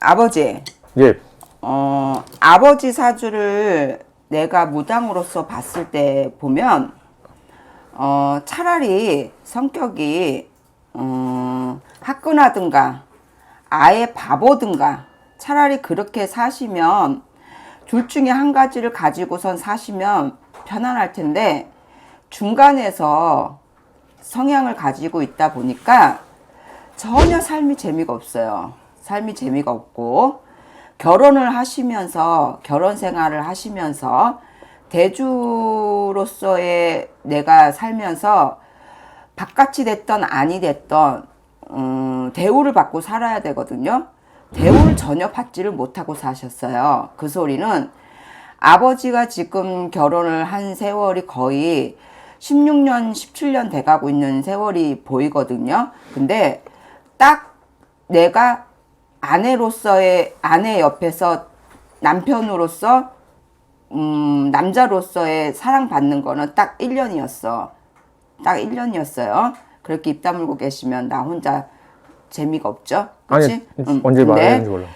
아버지, 예. 어, 아버지 사주를 내가 무당으로서 봤을 때 보면, 어, 차라리 성격이, 어, 화끈하든가, 아예 바보든가, 차라리 그렇게 사시면, 둘 중에 한 가지를 가지고선 사시면 편안할 텐데, 중간에서 성향을 가지고 있다 보니까 전혀 삶이 재미가 없어요. 삶이 재미가 없고 결혼을 하시면서 결혼 생활을 하시면서 대주로서의 내가 살면서 바깥이 됐던 아니 됐던 음, 대우를 받고 살아야 되거든요. 대우를 전혀 받지를 못하고 사셨어요. 그 소리는 아버지가 지금 결혼을 한 세월이 거의 16년, 17년 돼가고 있는 세월이 보이거든요. 근데 딱 내가 아내로서의 아내 옆에서 남편으로서 음, 남자로서의 사랑받는 거는 딱 1년이었어. 딱 1년이었어요. 그렇게 입 다물고 계시면 나 혼자 재미가 없죠. 그치? 아니 음, 언제 말하는지 몰라.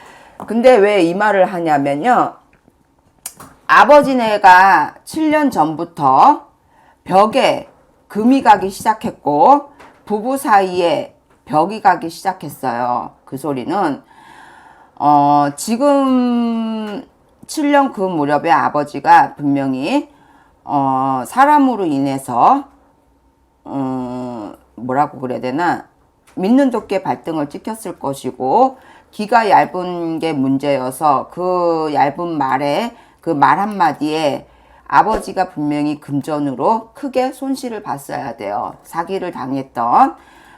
근데 왜 이 말을 하냐면요. 아버지네가 7년 전부터 벽에 금이 가기 시작했고 부부 사이에 벽이 가기 시작했어요. 그 소리는 어 지금 7년 그 무렵에 아버지가 분명히 어 사람으로 인해서 음, 뭐라고 그래야 되나 믿는 도끼에 발등을 찍혔을 것이고 귀가 얇은 게 문제여서 그 얇은 말에 그 말 한마디에 아버지가 분명히 금전으로 크게 손실을 봤어야 돼요. 사기를 당했던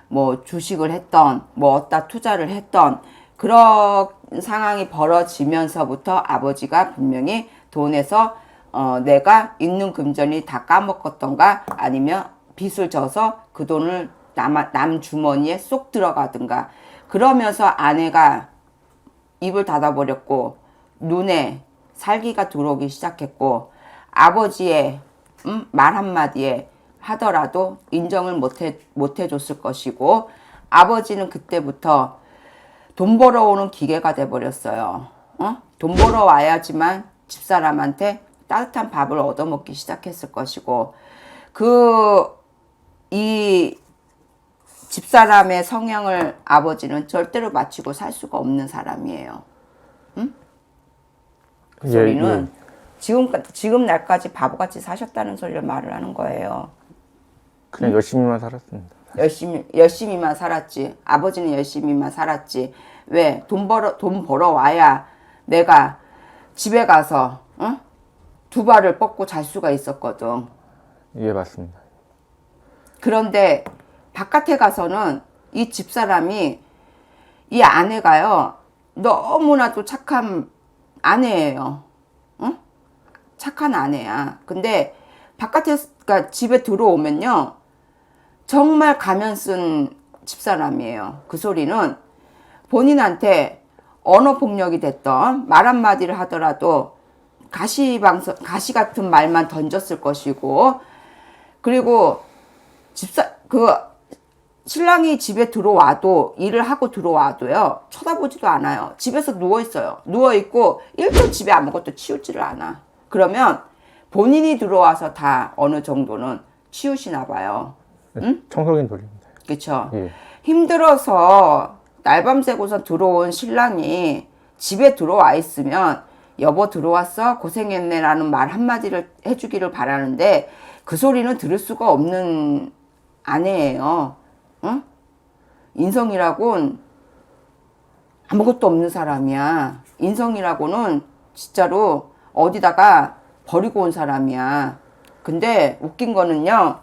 뭐 주식을 했던 뭐 어디다 투자를 했던 그런 상황이 벌어지면서부터 아버지가 분명히 돈에서 어, 내가 있는 금전이 다 까먹었던가 아니면 빚을 져서 그 돈을 남, 남 주머니에 쏙 들어가든가. 그러면서 아내가 입을 닫아버렸고 눈에 살기가 들어오기 시작했고 아버지의 음, 말 한마디에 하더라도 인정을 못해, 못해줬을 것이고 아버지는 그때부터 돈 벌어오는 기계가 돼버렸어요. 어? 돈 벌어와야지만 집사람한테 따뜻한 밥을 얻어먹기 시작했을 것이고 그 이 집사람의 성향을 아버지는 절대로 맞추고 살 수가 없는 사람이에요. 그 예, 소리는 지금 지금 날까지 바보같이 사셨다는 소리를 말을 하는 거예요. 그냥 열심히만 살았습니다. 열심히 열심히만 살았지. 아버지는 열심히만 살았지. 왜 돈 벌어 돈 벌어 와야 내가 집에 가서 어? 두 발을 뻗고 잘 수가 있었거든. 예 맞습니다. 그런데 바깥에 가서는 이 집사람이 이 아내가요 너무나도 착한 아내예요. 응? 착한 아내야. 근데 바깥에 그러니까 집에 들어오면요 정말 가면 쓴 집사람이에요. 그 소리는 본인한테 언어 폭력이 됐던 말 한마디를 하더라도 가시방석 가시 같은 말만 던졌을 것이고 그리고 집사 그 신랑이 집에 들어와도 일을 하고 들어와도요 쳐다보지도 않아요. 집에서 누워 있어요. 누워 있고 일도 집에 아무것도 치우지를 않아. 그러면 본인이 들어와서 다 어느 정도는 치우시나 봐요 청소긴 돌립니다. 그쵸 예. 힘들어서 날밤 새고서 들어온 신랑이 집에 들어와 있으면 여보 들어왔어 고생했네라는 말 한마디를 해주기를 바라는데 그 소리는 들을 수가 없는 아내예요. 응? 인성이라곤 아무것도 없는 사람이야. 인성이라고는 진짜로 어디다가 버리고 온 사람이야. 근데 웃긴 거는요.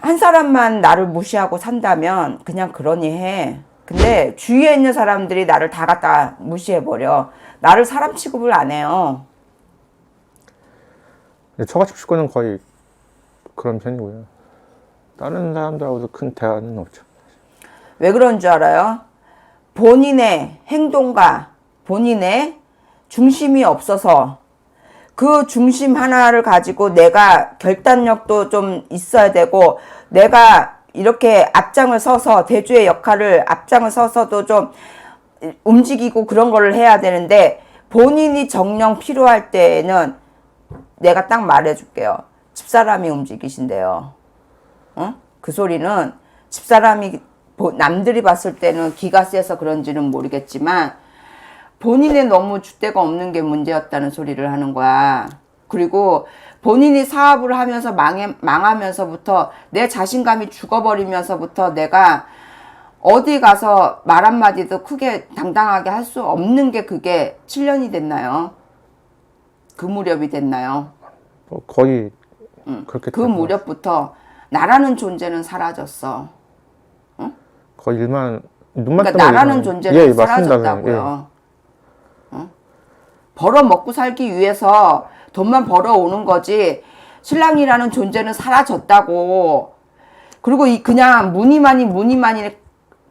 한 사람만 나를 무시하고 산다면 그냥 그러니 해. 근데 주위에 있는 사람들이 나를 다 갖다 무시해버려. 나를 사람 취급을 안 해요. 근데 처가집 식구는 거의 그런 편이고요. 다른 사람들하고도 큰 대화는 없죠. 왜 그런 줄 알아요? 본인의 행동과 본인의 중심이 없어서 그 중심 하나를 가지고 내가 결단력도 좀 있어야 되고 내가 이렇게 앞장을 서서 대주의 역할을 앞장을 서서도 좀 움직이고 그런 거를 해야 되는데 본인이 정령 필요할 때에는 내가 딱 말해줄게요. 집사람이 움직이신대요. 어? 그 소리는 집사람이 보- 남들이 봤을 때는 기가 세서 그런지는 모르겠지만 본인의 너무 줏대가 없는 게 문제였다는 소리를 하는 거야. 그리고 본인이 사업을 하면서 망해, 망하면서부터 내 자신감이 죽어버리면서부터 내가 어디 가서 말 한마디도 크게 당당하게 할 수 없는 게 그게 7년이 됐나요? 그 무렵이 됐나요? 뭐 거의 그렇게 그 무렵부터 나라는 존재는 사라졌어. 같아요. 거의 일만 눈만 그러니까 나라는 일만- 존재는 예, 맞습니다. 사라졌다고요. 어? 벌어 먹고 살기 위해서 돈만 벌어 오는 거지 신랑이라는 존재는 사라졌다고. 그리고 이 그냥 무늬만이 무늬만이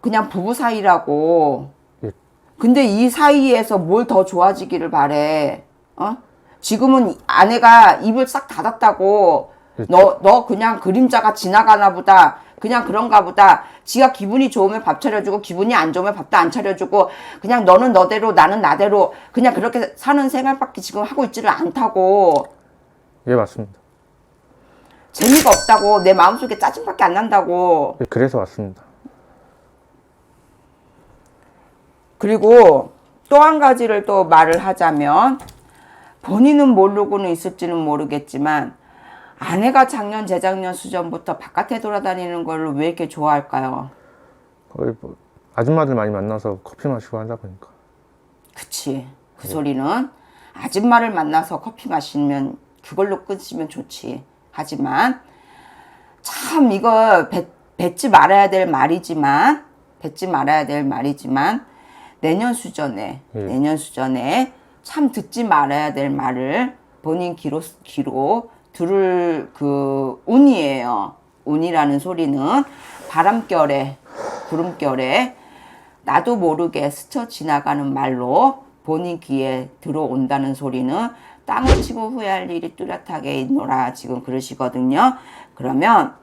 그냥 부부 사이라고. 예. 근데 이 사이에서 뭘 더 좋아지기를 바래. 어? 지금은 아내가 입을 싹 닫았다고. 너, 너 그냥 그림자가 지나가나 보다. 그냥 그런가 보다. 지가 기분이 좋으면 밥 차려주고, 기분이 안 좋으면 밥도 안 차려주고, 그냥 너는 너대로, 나는 나대로, 그냥 그렇게 사는 생활밖에 지금 하고 있지를 않다고. 예, 맞습니다. 재미가 없다고. 내 마음속에 짜증밖에 안 난다고. 예, 그래서 왔습니다. 그리고 또 한 가지를 또 말을 하자면 본인은 모르고는 있을지는 모르겠지만 아내가 작년 재작년 수전부터 바깥에 돌아다니는 걸 왜 이렇게 좋아할까요? 거의 뭐 아줌마들 많이 만나서 커피 마시고 하다 보니까 그치 그 소리는 아줌마를 만나서 커피 마시면 그걸로 끊으면 좋지 하지만 참 이거 뱉, 뱉지 말아야 될 말이지만 뱉지 말아야 될 말이지만 내년 수전에 예. 내년 수전에 참 듣지 말아야 될 말을 본인 귀로 귀로 들을 그 운이에요. 운이라는 소리는 바람결에 구름결에 나도 모르게 스쳐 지나가는 말로 본인 귀에 들어온다는 소리는 땅을 치고 후회할 일이 뚜렷하게 있노라 지금 그러시거든요. 그러면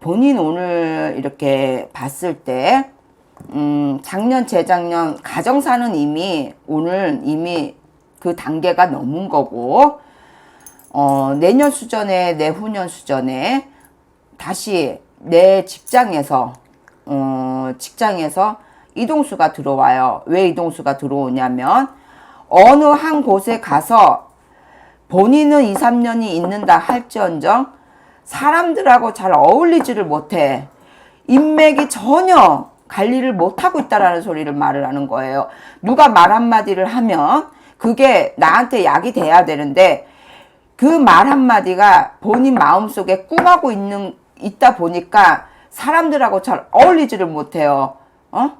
본인 오늘 이렇게 봤을 때 음, 작년, 재작년, 가정사는 이미, 오늘 이미 그 단계가 넘은 거고, 어, 내년 수전에, 내후년 수전에 다시 내 직장에서, 어, 직장에서 이동수가 들어와요. 왜 이동수가 들어오냐면, 어느 한 곳에 가서 본인은 2, 3년이 있는다 할지언정 사람들하고 잘 어울리지를 못해. 인맥이 전혀 관리를 못하고 있다라는 소리를 말을 하는 거예요. 누가 말 한마디를 하면 그게 나한테 약이 돼야 되는데 그 말 한마디가 본인 마음속에 꿈하고 있는, 있다 보니까 사람들하고 잘 어울리지를 못해요. 어?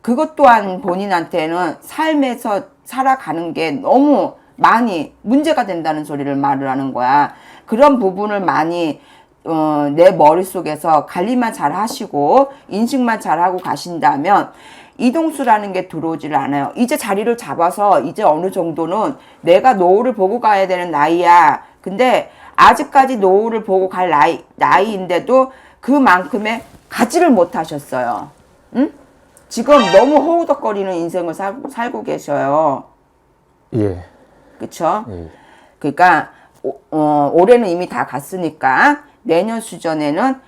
그것 또한 본인한테는 삶에서 살아가는 게 너무 많이 문제가 된다는 소리를 말을 하는 거야. 그런 부분을 많이 어, 내 머릿속에서 관리만 잘 하시고 인식만 잘 하고 가신다면 이동수라는 게 들어오지를 않아요. 이제 자리를 잡아서 이제 어느 정도는 내가 노후를 보고 가야 되는 나이야. 근데 아직까지 노후를 보고 갈 나이, 나이인데도 그만큼의 가지를 못 하셨어요. 응? 지금 너무 허우덕거리는 인생을 살, 살고 계셔요. 예, 그쵸? 예. 그러니까 오- 어, 올해는 이미 다 갔으니까 내년 수전에는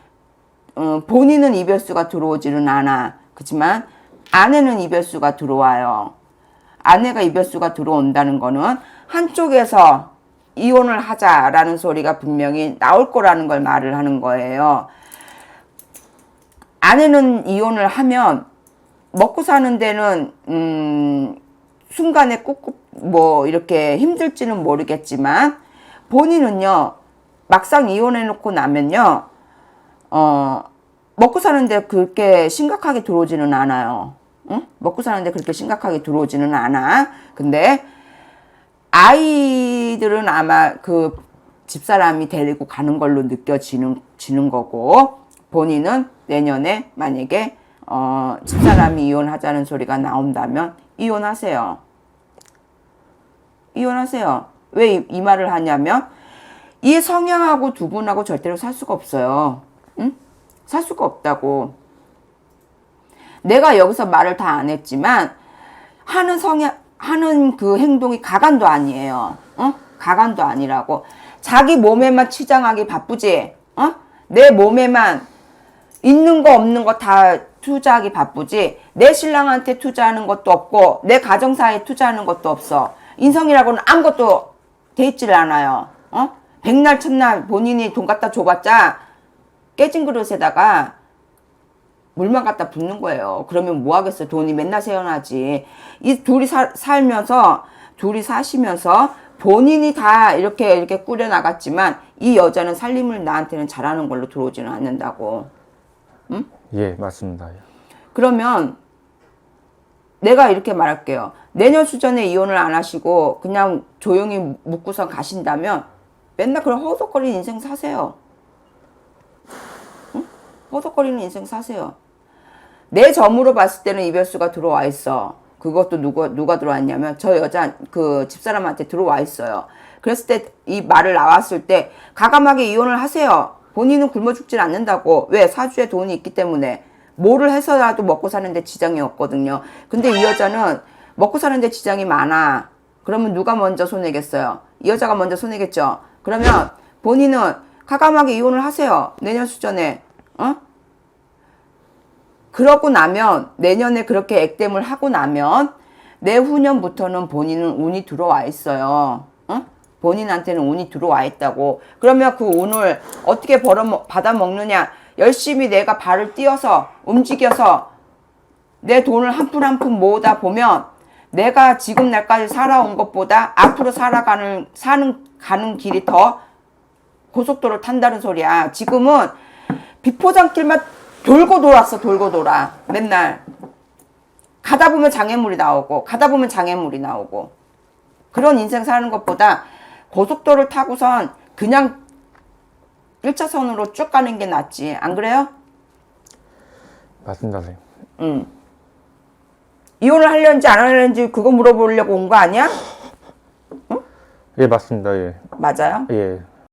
어, 본인은 이별수가 들어오지는 않아. 그렇지만 아내는 이별수가 들어와요. 아내가 이별수가 들어온다는 거는 한쪽에서 이혼을 하자라는 소리가 분명히 나올 거라는 걸 말을 하는 거예요. 아내는 이혼을 하면 먹고 사는 데는 음 순간에 꾹꾹 뭐 이렇게 힘들지는 모르겠지만 본인은요 막상 이혼해 놓고 나면요 어 먹고 사는데 그렇게 심각하게 들어오지는 않아요. 응? 먹고 사는데 그렇게 심각하게 들어오지는 않아. 근데 아이들은 아마 그 집사람이 데리고 가는 걸로 느껴지는 지는 거고 본인은 내년에 만약에 어, 집사람이 이혼하자는 소리가 나온다면 이혼하세요. 이혼하세요. 왜 이 말을 하냐면 이 성향하고 두 분하고 절대로 살 수가 없어요. 응? 살 수가 없다고. 내가 여기서 말을 다 안 했지만 하는 성향 하는 그 행동이 가관도 아니에요. 어? 가관도 아니라고. 자기 몸에만 치장하기 바쁘지. 어? 내 몸에만 있는 거 없는 거 다 투자하기 바쁘지. 내 신랑한테 투자하는 것도 없고 내 가정사에 투자하는 것도 없어. 인성이라고는 아무것도 돼 있질 않아요. 어? 백날 첫날 본인이 돈 갖다 줘봤자 깨진 그릇에다가 물만 갖다 붓는 거예요. 그러면 뭐 하겠어요? 돈이 맨날 새어나지. 이 둘이 사- 살면서, 둘이 사시면서 본인이 다 이렇게, 이렇게 꾸려 나갔지만 이 여자는 살림을 나한테는 잘하는 걸로 들어오지는 않는다고. 예, 맞습니다. 예. 그러면 내가 이렇게 말할게요. 내년 수전에 이혼을 안 하시고 그냥 조용히 묵고선 가신다면 맨날 그런 허덕거리는 인생 사세요. 응? 허덕거리는 인생 사세요. 내 점으로 봤을 때는 이별수가 들어와 있어. 그것도 누가 누가 들어왔냐면 저 여자 그 집사람한테 들어와 있어요. 그랬을 때 이 말을 나왔을 때 가감하게 이혼을 하세요. 본인은 굶어 죽질 않는다고. 왜? 사주에 돈이 있기 때문에. 뭐를 해서라도 먹고 사는데 지장이 없거든요. 근데 이 여자는 먹고 사는데 지장이 많아. 그러면 누가 먼저 손해겠어요? 이 여자가 먼저 손해겠죠. 그러면 본인은 가감하게 이혼을 하세요. 내년 수전에. 어? 그러고 나면 내년에 그렇게 액땜을 하고 나면 내후년부터는 본인은 운이 들어와 있어요. 어? 본인한테는 운이 들어와 있다고. 그러면 그 운을 어떻게 벌어 받아 먹느냐? 열심히 내가 발을 띄어서 움직여서 내 돈을 한 푼 한 푼 모으다 보면 내가 지금 날까지 살아온 것보다 앞으로 살아가는 사는 가는 길이 더 고속도로를 탄다는 소리야. 지금은 비포장길만 돌고 돌았어, 돌고 돌아. 맨날. 가다 보면 장애물이 나오고, 가다 보면 장애물이 나오고. 그런 인생 사는 것보다 고속도로를 타고선 그냥 1차선으로 쭉 가는 게 낫지. 안 그래요? 맞습니다, 선생님. 응. 이혼을 하려는지 안 하려는지 그거 물어보려고 온 거 아니야? 예, 맞습니다. 예. 맞아요? 예.